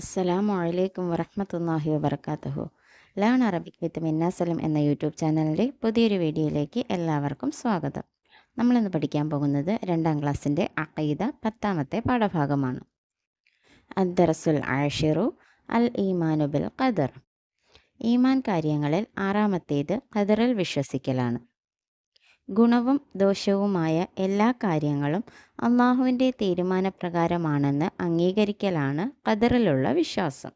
അസ്സലാമു അലൈക്കും വറഹമത്തല്ലാഹി വബർക്കാത്തഹു ലേൺ അറബിക് വിത്ത് മിന്നാസലം എന്ന യൂട്യൂബ് ചാനലിന്റെ പുതിയൊരു വീഡിയോയിലേക്ക് എല്ലാവർക്കും സ്വാഗതം. നമ്മളിന്ന് പഠിക്കാൻ പോകുന്നത് രണ്ടാം ക്ലാസ്സിന്റെ അഖീദ പത്താമത്തെ പാഠഭാഗമാണ്. അദ്ദറസുൽ ആഷിറു അൽ ഈമാനുബിൽ ഖദർ. ഈമാൻ കാര്യങ്ങളിൽ ആറാമത്തേത് ഖദറിൽ വിശ്വസിക്കലാണ്. ഗുണവും ദോഷവുമായ എല്ലാ കാര്യങ്ങളും അള്ളാഹുവിന്റെ തീരുമാനപ്രകാരമാണെന്ന് അംഗീകരിക്കലാണ് ഖദറിലുള്ള വിശ്വാസം.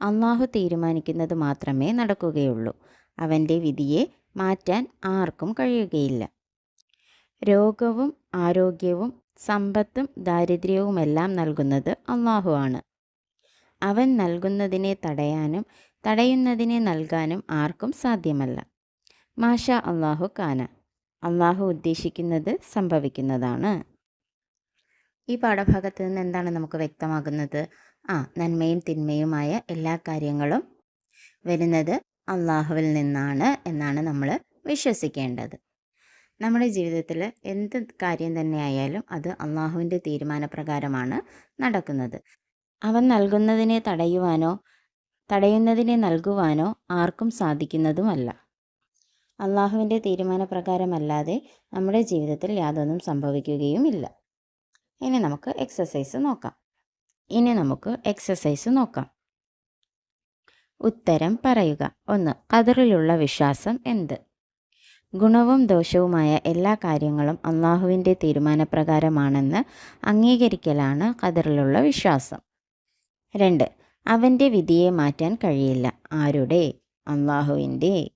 അള്ളാഹു തീരുമാനിക്കുന്നത് മാത്രമേ നടക്കുകയുള്ളൂ. അവന്റെ വിധിയെ മാറ്റാൻ ആർക്കും കഴിയുകയില്ല. രോഗവും ആരോഗ്യവും സമ്പത്തും ദാരിദ്ര്യവുമെല്ലാം നൽകുന്നത് അള്ളാഹു ആണ്. അവൻ നൽകുന്നതിനെ തടയാനും തടയുന്നതിനെ നൽകാനും ആർക്കും സാധ്യമല്ല. മാഷ അള്ളാഹു കാന. അള്ളാഹു ഉദ്ദേശിക്കുന്നത് സംഭവിക്കുന്നതാണ്. ഈ പാഠഭാഗത്ത് നിന്ന് എന്താണ് നമുക്ക് വ്യക്തമാകുന്നത്? ആ നന്മയും തിന്മയുമായ എല്ലാ കാര്യങ്ങളും വരുന്നത് അള്ളാഹുവിൽ നിന്നാണ് എന്നാണ് നമ്മൾ വിശ്വസിക്കേണ്ടത്. നമ്മുടെ ജീവിതത്തിൽ എന്ത് കാര്യം തന്നെ ആയാലും അത് അള്ളാഹുവിന്റെ തീരുമാനപ്രകാരമാണ് നടക്കുന്നത്. അവൻ നൽകുന്നതിനെ തടയുവാനോ തടയുന്നതിനെ നൽകുവാനോ ആർക്കും സാധിക്കുന്നതുമല്ല. അള്ളാഹുവിന്റെ തീരുമാനപ്രകാരമല്ലാതെ നമ്മുടെ ജീവിതത്തിൽ യാതൊന്നും സംഭവിക്കുകയുമില്ല. ഇനി നമുക്ക് എക്സസൈസ് നോക്കാം. ഇനി നമുക്ക് എക്സസൈസ് നോക്കാം. ഉത്തരം പറയുക. ഒന്ന് കതിറിലുള്ള വിശ്വാസം എന്ത്? ഗുണവും ദോഷവുമായ എല്ലാ കാര്യങ്ങളും അള്ളാഹുവിന്റെ തീരുമാനപ്രകാരമാണെന്ന് അംഗീകരിക്കലാണ് കതിറിലുള്ള വിശ്വാസം. രണ്ട് അവന്റെ വിധിയെ മാറ്റാൻ കഴിയില്ല. ആരുടെ? അള്ളാഹുവിന്റെ.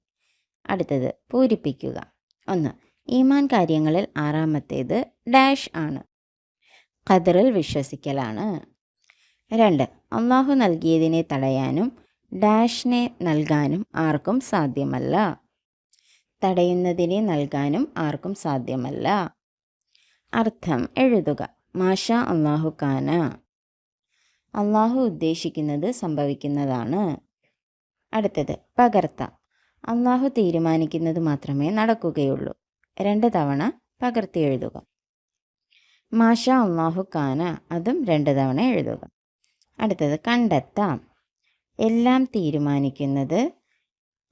അടുത്തത് പൂരിപ്പിക്കുക. ഒന്ന് ഈമാൻ കാര്യങ്ങളിൽ ആറാമത്തേത് ഡാഷ് ആണ്. ഖദറിൽ വിശ്വസിക്കലാണ്. രണ്ട് അള്ളാഹു നൽകിയതിനെ തടയാനും ഡാഷിനെ നൽകാനും ആർക്കും സാധ്യമല്ല. തടയുന്നതിനെ നൽകാനും ആർക്കും സാധ്യമല്ല. അർത്ഥം എഴുതുക. മാഷ അള്ളാഹു കാന. അള്ളാഹു ഉദ്ദേശിക്കുന്നത് സംഭവിക്കുന്നതാണ്. അടുത്തത് പകർത്ത. അള്ളാഹു തീരുമാനിക്കുന്നത് മാത്രമേ നടക്കുകയുള്ളൂ. രണ്ട് തവണ പകർത്തി എഴുതുക. മാഷ അള്ളാഹു കാന അതും രണ്ട് തവണ എഴുതുക. അടുത്തത് കണ്ടെത്താം. എല്ലാം തീരുമാനിക്കുന്നത്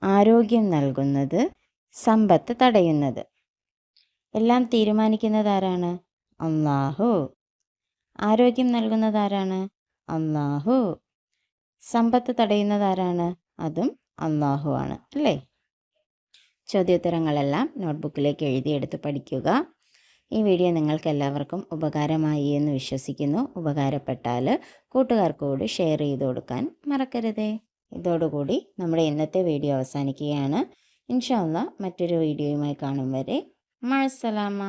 ആരോഗ്യം നൽകുന്നത് സമ്പത്ത് തടയുന്നത്. എല്ലാം തീരുമാനിക്കുന്നത് ആരാണ്? അള്ളാഹു. ആരോഗ്യം നൽകുന്നത് ആരാണ്? അള്ളാഹു. സമ്പത്ത് തടയുന്നത് ആരാണ്? അതും അള്ളാഹു ആണ് അല്ലേ? ചോദ്യോത്തരങ്ങളെല്ലാം നോട്ട്ബുക്കിലേക്ക് എഴുതിയെടുത്ത് പഠിക്കുക. ഈ വീഡിയോ നിങ്ങൾക്ക് എല്ലാവർക്കും ഉപകാരമായി എന്ന് വിശ്വസിക്കുന്നു. ഉപകാരപ്പെട്ടാൽ കൂട്ടുകാർക്ക് കൂടി ഷെയർ ചെയ്ത് കൊടുക്കാൻ മറക്കരുതേ. ഇതോടുകൂടി നമ്മുടെ ഇന്നത്തെ വീഡിയോ അവസാനിക്കുകയാണ്. ഇൻഷാല്ല മറ്റൊരു വീഡിയോയുമായി കാണും വരെ. മഴസലാമ